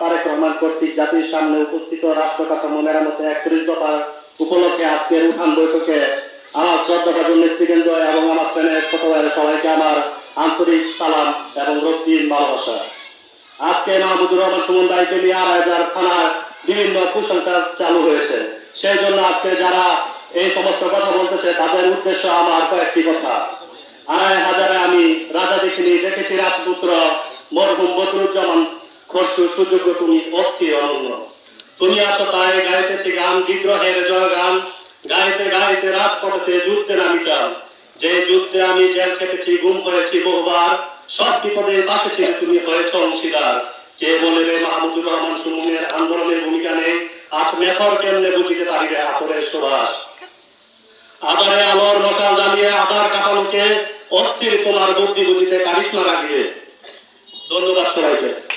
তারেক রহমান কর্তৃক জাতির সামনে উপস্থিত রাষ্ট্র কাঠামো মেরামতে একত্রিশ দফার উপলক্ষে আজকের উঠান বৈঠকে আমার শ্রদ্ধাভাজন নেতৃবৃন্দ এবং আমার শ্রেণির ছোট সবাইকে আমার আন্তরিক সালাম এবং রক্তিম ভালোবাসা। আজকে মাহমুদুর রহমান সুমন দায়িত্ব নিয়ে আড়াই হাজার থানার বিভিন্ন কুসংস্কার চালু হয়েছে। সেই জন্য আজকে যারা এই সমস্ত কথা বলতেছে, তাদের উদ্দেশ্য আমার কয়েকটি কথা। আড়াই হাজারে আমি রাজা দেখিনি, দেখেছি রাজপুত্র মরহুম বদরুজ্জামান খরসু সুযোগ্য তুমি অস্থির অনন্য। তুমি আছো তাই গাইতেছি গান, বিগ্রহের জয় গান। গাইতে গাইতে রাজপথে যুদ্ধে নামিতাম। যে যুদ্ধে আমি জেল খেটেছি, গুম হয়েছি বহুবার, সব বিপদে পাশে তুমি হয়েছ অংশীদার। কে বলে রে মাহমুদুর রহমান, সুমনের আন্দোলনের ভূমিকা নেই? আজ মেথর কেমনে বুঝিতে পারিবে হাতরের সুবাস? আধারে আলোর মশাল জ্বালিয়ে আধার কাটানোকে অস্থির তোমার বুদ্ধি বুঝিতে কারিশমা রাখিবে ধন্যবাদ সবাইকে।